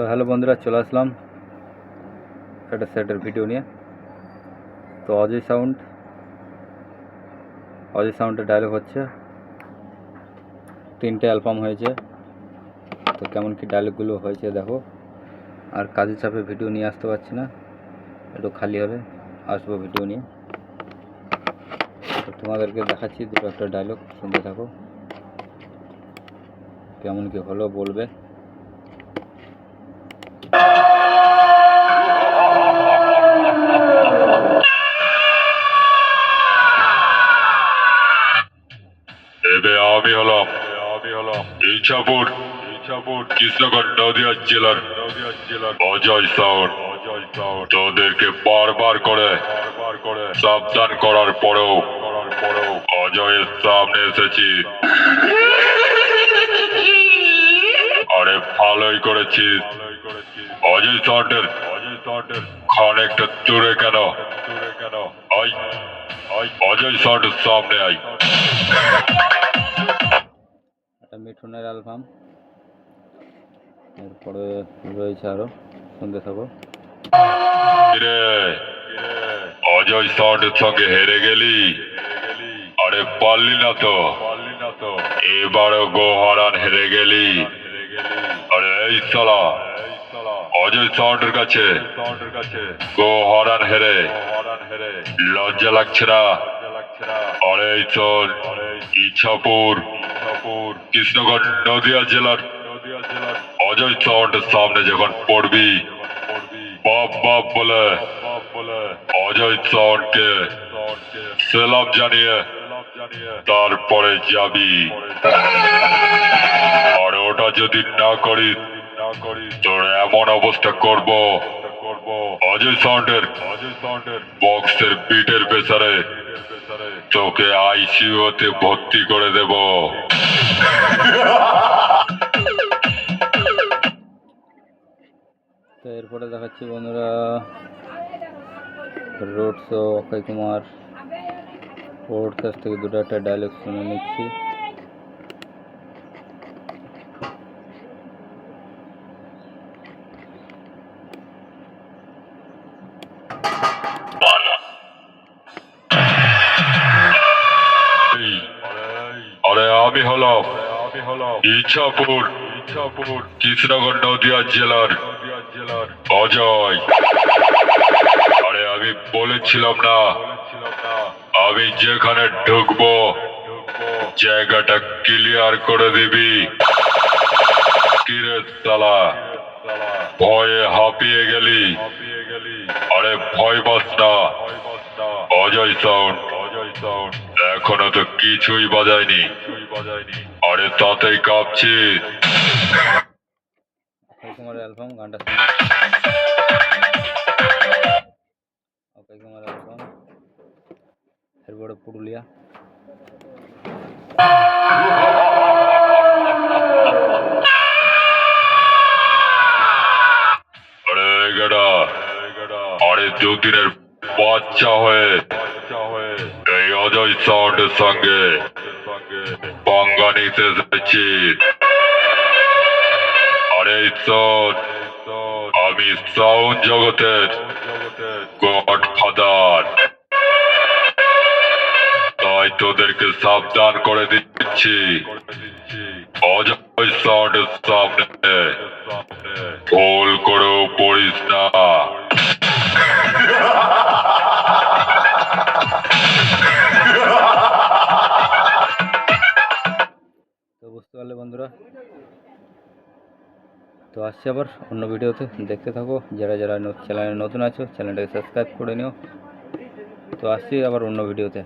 তো হ্যালো বন্ধুরা, চলে আসলাম একটা সেটের ভিডিও নিয়ে। তো অজয় সাউন্ড, অজয় সাউন্ডের ডায়লগ হচ্ছে। তিনটে অ্যালবাম হয়েছে। তো কেমন কি ডায়লগগুলো হয়েছে দেখো। আর কাজের চাপে ভিডিও নিয়ে আসতে পারছি না। একটু খালি হবে, আসব ভিডিও নিয়ে। তো তোমাদেরকে দেখাচ্ছি দুটো একটা ডায়লগ শুনতে থাকো। কেমন কি হলো বলবে। আমি হলাম ইচ্ছাপুর ইচ্ছাপুর কৃষ্ণগড়, নদিয়া জেলার নদিয়া জেলার অজয় সাউন্ড অজয় সাউন্ড। তোদেরকে বারবার করে করে সাবধান করার পরেও করার পরেও অজয়ের সামনে এসেছি। আরে ভালোই করেছিস। অজয় সাউন্ডের অজয় সাউন্ডের খানিকটা দূরে কেন? দূরে কেন? অজয় সাউন্ডের সামনে আই মিঠুনের অ্যালবাম এরপরে রয়েছে আরও শুনতে থাকো। অজয় সাউন্ডের সঙ্গে হেরে গেলি। আরে পারলি না তো। এবারও গোহারান হেরে গেলি। আরে এই সালা অজয় সাউন্ডের কাছে গোহারান হেরে হেরে। লজ্জা লাগছে না। ইচ্ছাপুর ইচ্ছাপুর কৃষ্ণগড়, নদিয়া জেলার অজয় সাউন্ডের সামনে যখন পড়বি, বাপ বাপ বলে, অজয় সাউন্ডকে সেলাম জানিয়ে তারপরে যাবি। আর ওটা যদি না করিস তোর এমন অবস্থা করব, অজয় সাউন্ডের বক্সের বিটের পেছারে তোকে আইসিইউতে ভর্তি করে দেব। তো এরপরে দেখাচ্ছি বন্ধুরা, রোড শো, অক্ষয় কুমার। ওর কাছ থেকে দুটো একটা ডায়লগ শুনে নিচ্ছি। আমি হলাম ইচ্ছাপুর। কৃষ্ণগড় নদিয়া জেলার অজয়। আরে আমি বলেছিলাম না। আমি যেখানে ঢুকবো, জায়গাটা ক্লিয়ার করে দিবি। কিরে তালা ভয়ে হাঁপিয়ে গেলি। আরে ভয় না। অজয় সাউন্ড অজয় সাউন্ড এখনও তো কিছুই বাজায়নি। আরে তাতেই কাঁপছি। অক্ষয় কুমারের অ্যালবাম গানটা অক্ষয় কুমারের অ্যালবাম এরপরে পুরুলিয়া। আরে গেডা আরে দুদিনের বাচ্চা হয়ে। অজয় সাউন্ডের সঙ্গে পাঙ্গা নিতে এসেছি আরে আমি সাউন্ড জগতের গড ফাদার তাই তোদেরকে সাবধান করে দিচ্ছি। অজয় সাউন্ডের সামনে। ভুল করেও পড়িস না। তো আসছি আবার অন্য ভিডিওতে দেখতে থাকো যারা যারা চ্যানেলে নতুন আছো চ্যানেলটাকে সাবস্ক্রাইব করে নিও তো আসছি আবার অন্য ভিডিওতে